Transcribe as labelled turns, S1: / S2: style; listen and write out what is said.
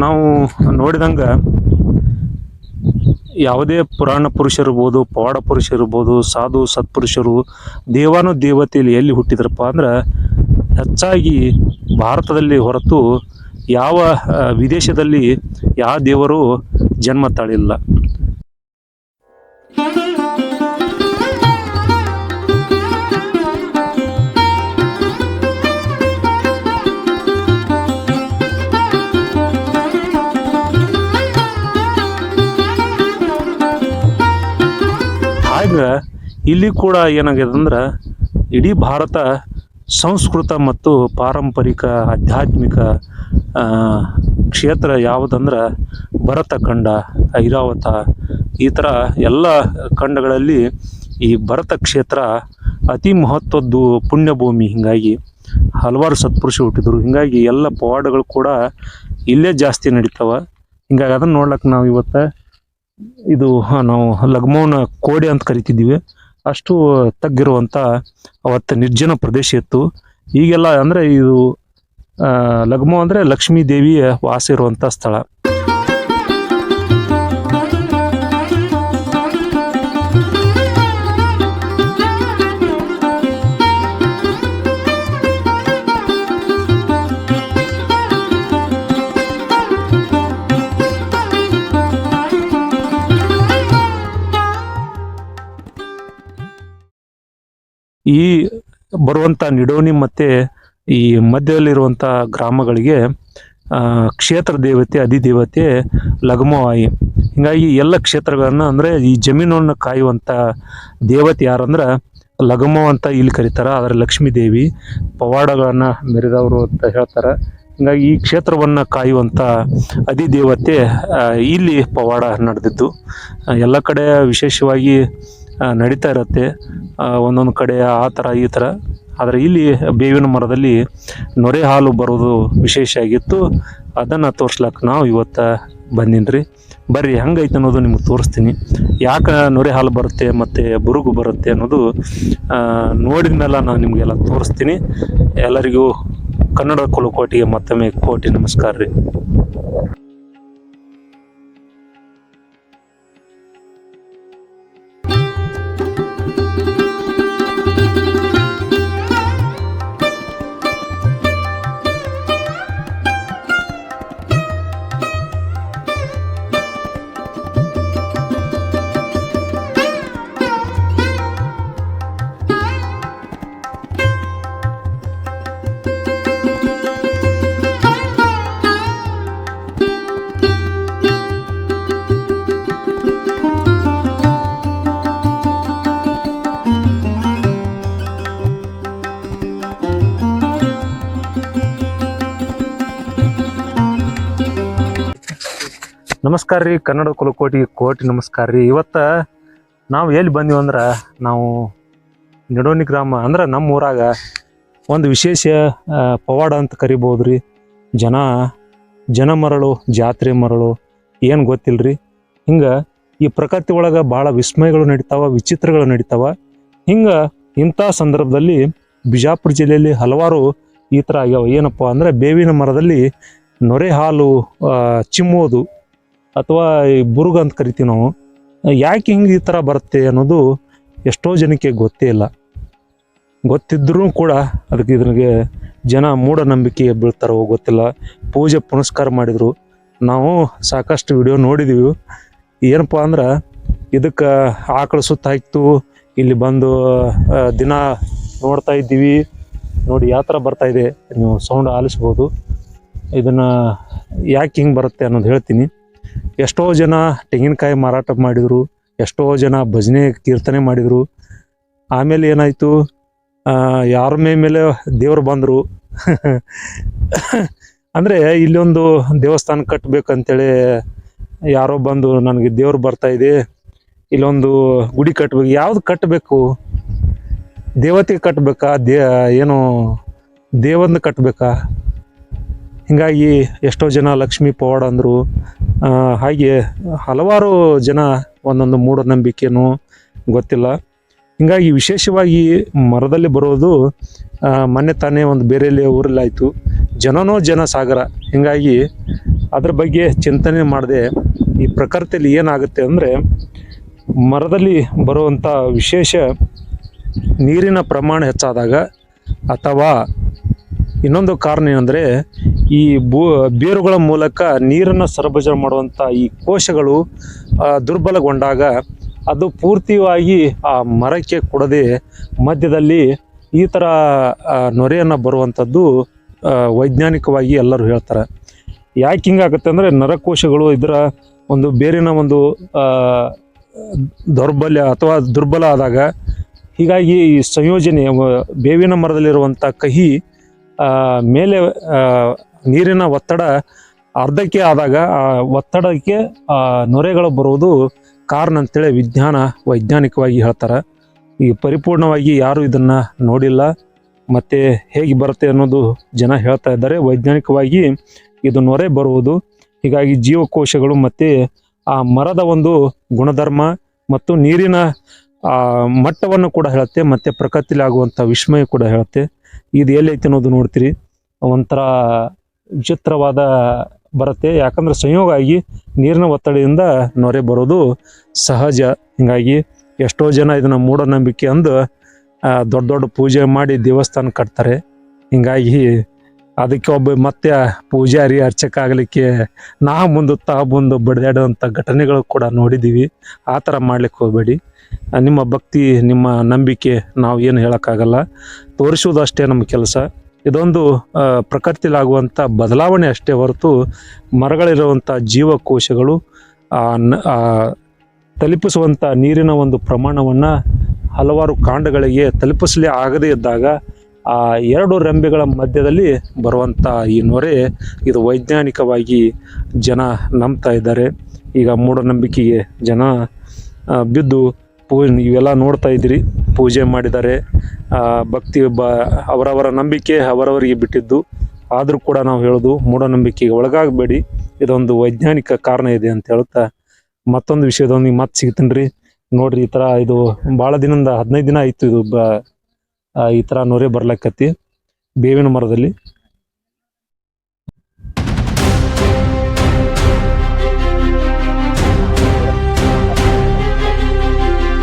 S1: ನಾವು ನೋಡಿದಂಗೆ ಯಾವುದೇ ಪುರಾಣ ಪುರುಷರಿರ್ಬೋದು ಪವಾಡ ಪುರುಷರಿರ್ಬೋದು ಸಾಧು, ಸತ್ಪುರುಷರು, ದೇವಾನು ದೇವತೆಯಲ್ಲಿ ಎಲ್ಲಿ ಹುಟ್ಟಿದ್ರಪ್ಪ ಅಂದ್ರೆ ಹೆಚ್ಚಾಗಿ ಭಾರತದಲ್ಲಿ ಹೊರತು ಯಾವ ವಿದೇಶದಲ್ಲಿ ಯಾವ ದೇವರು ಜನ್ಮ ತಾಳಿಲ್ಲ ಹಾಗೆ ಇಲ್ಲಿ ಕೂಡ ಏನಾಗ್ಯದ ಅಂದ್ರೆ ಇಡೀ ಭಾರತ ಸಂಸ್ಕೃತ ಮತ್ತು ಪಾರಂಪರಿಕ ಆಧ್ಯಾತ್ಮಿಕ ಕ್ಷೇತ್ರ ಯಾವುದಂದ್ರೆ ಭರತ ಖಂಡ, ಐರಾವತ ಈ ಥರ ಎಲ್ಲ ಖಂಡಗಳಲ್ಲಿ ಈ ಭರತ ಕ್ಷೇತ್ರ ಅತಿ ಮಹತ್ವದ್ದು ಪುಣ್ಯಭೂಮಿ. ಹೀಗಾಗಿ ಹಲವಾರು ಸತ್ಪುರುಷ ಹುಟ್ಟಿದ್ರು. ಹೀಗಾಗಿ ಎಲ್ಲ ಪವಾಡಗಳು ಕೂಡ ಇಲ್ಲೇ ಜಾಸ್ತಿ ನಡೀತಾವ. ಹಿಂಗಾಗಿ ಅದನ್ನು ನೋಡ್ಲಕ್ಕೆ ನಾವು ಇವತ್ತು ಇದು ನಾವು ಲಗ್ಮೋನ ಕೋಡೆ ಅಂತ ಕರಿತಿದ್ದೀವಿ. ಅಷ್ಟು ತಗ್ಗಿರುವಂಥ ಅವತ್ತು ನಿರ್ಜನ ಪ್ರದೇಶ ಇತ್ತು. ಈಗೆಲ್ಲ ಅಂದರೆ ಇದು ಲಗ್ಮೋ ಅಂದರೆ ಲಕ್ಷ್ಮೀ ದೇವಿಯ ವಾಸ ಇರುವಂಥ ಸ್ಥಳ. ಈ ಬರುವಂಥ ನಿಡೋನಿ ಮತ್ತು ಈ ಮಧ್ಯದಲ್ಲಿರುವಂಥ ಗ್ರಾಮಗಳಿಗೆ ಕ್ಷೇತ್ರ ದೇವತೆ, ಅಧಿದೇವತೆ ಲಘುಮವಾಯಿ ಹೀಗಾಗಿ ಎಲ್ಲ ಕ್ಷೇತ್ರಗಳನ್ನು ಅಂದರೆ ಈ ಜಮೀನನ್ನು ಕಾಯುವಂಥ ದೇವತೆ ಯಾರಂದ್ರೆ ಲಘುಮೋ ಅಂತ ಇಲ್ಲಿ ಕರೀತಾರೆ. ಆದರೆ ಲಕ್ಷ್ಮೀ ದೇವಿ ಪವಾಡಗಳನ್ನು ಮೆರೆದವರು ಅಂತ ಹೇಳ್ತಾರೆ. ಹೀಗಾಗಿ ಈ ಕ್ಷೇತ್ರವನ್ನು ಕಾಯುವಂಥ ಅಧಿದೇವತೆ ಇಲ್ಲಿ ಪವಾಡ ನಡೆದಿದ್ದು. ಎಲ್ಲ ಕಡೆ ವಿಶೇಷವಾಗಿ ನಡೀತಾ ಇರುತ್ತೆ. ಒಂದೊಂದು ಕಡೆ ಆ ಥರ ಈ ಥರ. ಆದರೆ ಇಲ್ಲಿ ಬೇವಿನ ಮರದಲ್ಲಿ ನೊರೆ ಹಾಲು ಬರೋದು ವಿಶೇಷ ಆಗಿತ್ತು. ಅದನ್ನು ತೋರ್ಸ್ಲಕ್ಕೆ ನಾವು ಇವತ್ತು ಬಂದೀನಿ ರೀ ಬರ್ರಿ, ಹೆಂಗೈತೆ ಅನ್ನೋದು ನಿಮ್ಗೆ ತೋರಿಸ್ತೀನಿ. ಯಾಕೆ ನೊರೆ ಹಾಲು ಬರುತ್ತೆ ಮತ್ತು ಬುರುಗು ಬರುತ್ತೆ ಅನ್ನೋದು ನೋಡಿದ ಮೇಲೆ ನಾನು ನಿಮಗೆಲ್ಲ ತೋರಿಸ್ತೀನಿ. ಎಲ್ಲರಿಗೂ ಕನ್ನಡ ಕುಲಕೋಟಿಗೆ ಮತ್ತೊಮ್ಮೆ ಕೋಟಿ ನಮಸ್ಕಾರ ರೀ. ನಮಸ್ಕಾರ ರೀ, ಕನ್ನಡ ಕುಲಕೋಟಿ ಕೋಟಿ ನಮಸ್ಕಾರ ರೀ. ಇವತ್ತು ನಾವು ಎಲ್ಲಿ ಬಂದೀವಿ ಅಂದ್ರೆ, ನಾವು ನಿಡೋನಿ ಗ್ರಾಮ, ಅಂದ್ರೆ ನಮ್ಮ ಊರಾಗ ಒಂದು ವಿಶೇಷ ಪವಾಡ ಅಂತ ಕರಿಬೋದು ರೀ. ಜನ ಜನ ಮರಳು, ಜಾತ್ರೆ ಮರಳು, ಏನು ಗೊತ್ತಿಲ್ಲ ರೀ ಹಿಂಗೆ ಈ ಪ್ರಕೃತಿ ಒಳಗೆ ಭಾಳ ವಿಸ್ಮಯಗಳು ನಡೀತಾವ, ವಿಚಿತ್ರಗಳು ನಡೀತಾವ. ಹಿಂಗೆ ಇಂಥ ಸಂದರ್ಭದಲ್ಲಿ ಬಿಜಾಪುರ ಜಿಲ್ಲೆಯಲ್ಲಿ ಹಲವಾರು ಈ ಥರ ಆಗ್ಯಾವ. ಏನಪ್ಪ ಅಂದರೆ, ಬೇವಿನ ಮರದಲ್ಲಿ ನೊರೆ ಹಾಲು ಚಿಮ್ಮೋದು ಅಥವಾ ಈ ಬುರುಗ ಅಂತ ಕರಿತೀವಿ ನಾವು, ಯಾಕೆ ಹಿಂಗೆ ಈ ಥರ ಬರುತ್ತೆ ಅನ್ನೋದು ಎಷ್ಟೋ ಜನಕ್ಕೆ ಗೊತ್ತೇ ಇಲ್ಲ. ಗೊತ್ತಿದ್ರೂ ಕೂಡ ಅದಕ್ಕೆ ಇದ್ರಿಗೆ ಜನ ಮೂಢನಂಬಿಕೆ ಬೀಳ್ತಾರೋ ಗೊತ್ತಿಲ್ಲ. ಪೂಜೆ ಪುನಸ್ಕಾರ ಮಾಡಿದರು. ನಾವು ಸಾಕಷ್ಟು ವಿಡಿಯೋ ನೋಡಿದ್ದೀವಿ ಏನಪ್ಪ ಅಂದ್ರೆ ಇದಕ್ಕೆ ಆಕಳು ಸುತ್ತಾಯ್ತು ಇಲ್ಲಿ ಬಂದು ದಿನ ನೋಡ್ತಾ ಇದ್ದೀವಿ. ನೋಡಿ ಯಾವ ಥರ ಬರ್ತಾಯಿದೆ ನೀವು ಸೌಂಡ್ ಆಲಿಸ್ಬೋದು. ಇದನ್ನು ಯಾಕೆ ಹಿಂಗೆ ಬರುತ್ತೆ ಅನ್ನೋದು ಹೇಳ್ತೀನಿ. ಎಷ್ಟೋ ಜನ ತೆಂಗಿನಕಾಯಿ ಮಾರಾಟ ಮಾಡಿದರು, ಎಷ್ಟೋ ಜನ ಭಜನೆ ಕೀರ್ತನೆ ಮಾಡಿದರು. ಆಮೇಲೆ ಏನಾಯಿತು? ಯಾರ ಮೇ ಮೇಲೆ ದೇವರು ಬಂದರು? ಅಂದರೆ ಇಲ್ಲೊಂದು ದೇವಸ್ಥಾನ ಕಟ್ಟಬೇಕಂತೇಳಿ ಯಾರೋ ಬಂದು ನನಗೆ ದೇವ್ರು ಬರ್ತಾ ಇದೆ, ಇಲ್ಲೊಂದು ಗುಡಿ ಕಟ್ಟಬೇಕು ಯಾವ್ದು ಕಟ್ಟಬೇಕು ದೇವತೆ ಕಟ್ಟಬೇಕಾ ದೇ, ಏನು ದೇವನ ಕಟ್ಟಬೇಕಾ ಹೀಗಾಗಿ ಎಷ್ಟೋ ಜನ ಲಕ್ಷ್ಮೀ ಪವಾಡ ಅಂದರು. ಹಾಗೆ ಹಲವಾರು ಜನ ಒಂದೊಂದು ಮೂಢನಂಬಿಕೆನೂ ಗೊತ್ತಿಲ್ಲ. ಹಿಂಗಾಗಿ ವಿಶೇಷವಾಗಿ ಮರದಲ್ಲಿ ಬರೋದು ಮೊನ್ನೆ ತಾನೇ ಒಂದು ಬೇರೆಯಲ್ಲಿ ಊರಲ್ಲಾಯಿತು. ಜನನೋ ಜನ ಸಾಗರ ಹಿಂಗಾಗಿ ಅದ್ರ ಬಗ್ಗೆ ಚಿಂತನೆ ಮಾಡದೆ ಈ ಪ್ರಕೃತಿಯಲ್ಲಿ ಏನಾಗುತ್ತೆ ಅಂದರೆ ಮರದಲ್ಲಿ ಬರುವಂಥ ವಿಶೇಷ ನೀರಿನ ಪ್ರಮಾಣ ಹೆಚ್ಚಾದಾಗ ಅಥವಾ ಇನ್ನೊಂದು ಕಾರಣ ಏನಂದರೆ ಈ ಬೂ, ಬೇರುಗಳ ಮೂಲಕ ನೀರನ್ನು ಸರಬರಾಜು ಮಾಡುವಂಥ ಈ ಕೋಶಗಳು ದುರ್ಬಲಗೊಂಡಾಗ ಅದು ಪೂರ್ತಿಯಾಗಿ ಆ ಮರಕ್ಕೆ ಕೊಡದೆ ಮಧ್ಯದಲ್ಲಿ ಈ ಥರ ನೊರೆಯನ್ನು ಬರುವಂಥದ್ದು ವೈಜ್ಞಾನಿಕವಾಗಿ ಎಲ್ಲರೂ ಹೇಳ್ತಾರೆ. ಯಾಕೆ ಹಿಂಗಾಗುತ್ತೆ ಅಂದರೆ ನರಕೋಶಗಳು ಇದರ ಒಂದು ಬೇರಿನ ಒಂದು ದೌರ್ಬಲ್ಯ ಅಥವಾ ದುರ್ಬಲ ಆದಾಗ ಹೀಗಾಗಿ ಈ ಸಂಯೋಜನೆ, ಬೇವಿನ ಮರದಲ್ಲಿರುವಂಥ ಕಹಿ ಮೇಲೆ ನೀರಿನ ಒತ್ತಡ ಅರ್ಧಕ್ಕೆ ಆದಾಗ ಆ ಒತ್ತಡಕ್ಕೆ ಆ, ನೊರೆಗಳು ಬರುವುದು ಕಾರಣ ಅಂತೇಳಿ ವಿಜ್ಞಾನ ವೈಜ್ಞಾನಿಕವಾಗಿ ಹೇಳ್ತಾರೆ. ಈ ಪರಿಪೂರ್ಣವಾಗಿ ಯಾರು ಇದನ್ನ ನೋಡಿಲ್ಲ ಮತ್ತೆ ಹೇಗೆ ಬರುತ್ತೆ ಅನ್ನೋದು ಜನ ಹೇಳ್ತಾ ಇದ್ದಾರೆ. ವೈಜ್ಞಾನಿಕವಾಗಿ ಇದು ನೊರೆ ಬರುವುದು ಹೀಗಾಗಿ ಜೀವಕೋಶಗಳು ಮತ್ತೆ ಆ ಮರದ ಒಂದು ಗುಣಧರ್ಮ ಮತ್ತು ನೀರಿನ ಆ ಮಟ್ಟವನ್ನು ಕೂಡ ಹೇಳುತ್ತೆ ಮತ್ತೆ ಪ್ರಕೃತಿಲಿ ಆಗುವಂಥ ವಿಸ್ಮಯ ಕೂಡ ಹೇಳುತ್ತೆ. ಇದು ಎಲ್ಲೈತೆ ಅನ್ನೋದು ನೋಡ್ತೀರಿ. ಒಂಥರ ವಿಚಿತ್ರವಾದ ಬರುತ್ತೆ. ಯಾಕಂದ್ರೆ ಸಂಯೋಗ ಆಗಿ ನೀರಿನ ಒತ್ತಡದಿಂದ ನೊರೆ ಬರೋದು ಸಹಜ. ಹಿಂಗಾಗಿ ಎಷ್ಟೋ ಜನ ಇದನ್ನ ಮೂಢನಂಬಿಕೆ ಅಂದು ದೊಡ್ಡ ದೊಡ್ಡ ಪೂಜೆ ಮಾಡಿ ದೇವಸ್ಥಾನ ಕಟ್ತಾರೆ. ಹಿಂಗಾಗಿ ಅದಕ್ಕೆ ಒಬ್ಬ ಮತ್ತೆ ಪೂಜಾರಿ ಅರ್ಚಕ ಆಗಲಿಕ್ಕೆ ನಾ ಮುಂದೆ ತಾ ಮುಂದೆ ಬಡಿದಾಡುವಂಥ ಘಟನೆಗಳು ಕೂಡ ನೋಡಿದ್ದೀವಿ ಆ ಥರ ಮಾಡ್ಲಿಕ್ಕೆ ಹೋಗಬೇಡಿ. ನಿಮ್ಮ ಭಕ್ತಿ, ನಿಮ್ಮ ನಂಬಿಕೆ ನಾವು ಏನು ಹೇಳೋಕ್ಕಾಗಲ್ಲ. ತೋರಿಸುವುದು ಅಷ್ಟೇ ನಮ್ಮ ಕೆಲಸ. ಇದೊಂದು ಪ್ರಕೃತಿಯಲ್ಲಾಗುವಂಥ ಬದಲಾವಣೆ ಅಷ್ಟೇ ಹೊರತು ಮರಗಳಿರುವಂಥ ಜೀವಕೋಶಗಳು ತಲುಪಿಸುವಂಥ ನೀರಿನ ಒಂದು ಪ್ರಮಾಣವನ್ನು ಹಲವಾರು ಕಾಂಡಗಳಿಗೆ ತಲುಪಿಸಲೇ ಆಗದೇ ಇದ್ದಾಗ, ಆ, ಎರಡು ರೆಂಬೆಗಳ ಮಧ್ಯದಲ್ಲಿ ಬರುವಂಥ ಈ ನೊರೆ ಇದು ವೈಜ್ಞಾನಿಕವಾಗಿ ಜನ ನಂಬ್ತಾ ಇದ್ದಾರೆ. ಈಗ ಮೂಢನಂಬಿಕೆಗೆ ಜನ ಬಿದ್ದು ಪೂ ಇವೆಲ್ಲ ನೋಡ್ತಾ ಇದ್ದೀರಿ. ಪೂಜೆ ಮಾಡಿದ್ದಾರೆ. ಆ, ಭಕ್ತಿ ಬ ಅವರವರ ನಂಬಿಕೆ ಅವರವರಿಗೆ ಬಿಟ್ಟಿದ್ದು. ಆದರೂ ಕೂಡ ನಾವು ಹೇಳೋದು ಮೂಢನಂಬಿಕೆಗೆ ಒಳಗಾಗಬೇಡಿ. ಇದೊಂದು ವೈಜ್ಞಾನಿಕ ಕಾರಣ ಇದೆ ಅಂತ ಹೇಳುತ್ತಾ ಮತ್ತೊಂದು ವಿಷಯದೊಂದಿಗೆ ಮತ್ತೆ ಸಿಗ್ತೀನಿ ರೀ ನೋಡ್ರಿ ಈ ಥರ ಇದು ಭಾಳ ದಿನದಿಂದ ಹದಿನೈದು ದಿನ ಆಯಿತು ಇದು ಬ ಈ ಥರ ನೊರೆ ಬರ್ಲಕ್ಕತ್ತಿ ಬೇವಿನ ಮರದಲ್ಲಿ.